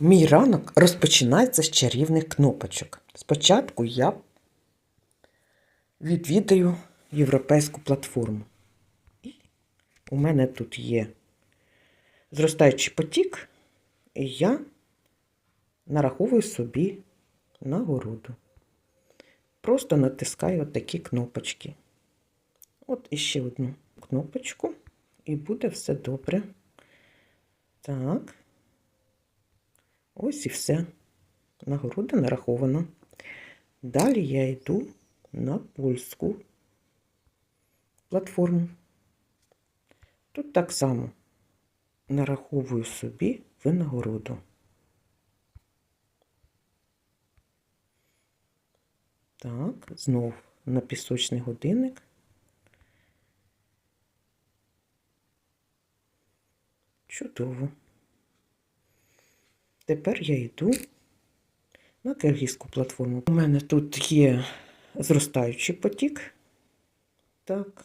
Мій ранок розпочинається з чарівних кнопочок. Спочатку я відвідаю європейську платформу. І у мене тут є зростаючий потік, і я нараховую собі нагороду. Просто натискаю от такі кнопочки. От іще одну кнопочку, і буде все добре. Так. Ось і все. Нагорода нарахована. Далі я йду на польську платформу. Тут так само нараховую собі винагороду. Так, знов на пісочний годинник. Чудово. Тепер я йду на киргизьку платформу. У мене тут є зростаючий потік. Так,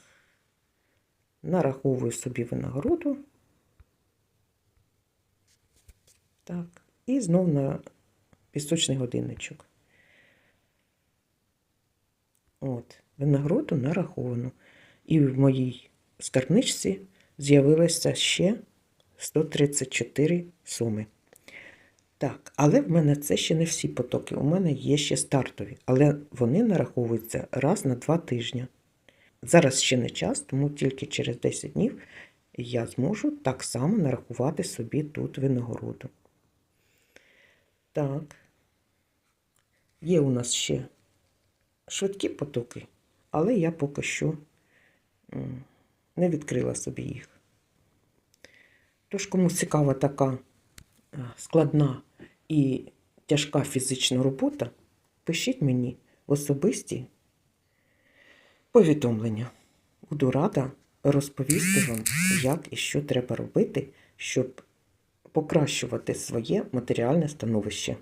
нараховую собі винагороду. Так, і знов на пісочний годинничок. От, винагороду нараховано. І в моїй скарбничці з'явилося ще 134 суми. Так, але в мене це ще не всі потоки. У мене є ще стартові, але вони нараховуються раз на два тижні. Зараз ще не час, тому тільки через 10 днів я зможу так само нарахувати собі тут винагороду. Так, є у нас ще швидкі потоки, але я поки що не відкрила собі їх. Тож, кому цікава така е, складна і тяжка фізична робота, пишіть мені в особисті повідомлення. Буду рада розповісти вам, як і що треба робити, щоб покращувати своє матеріальне становище.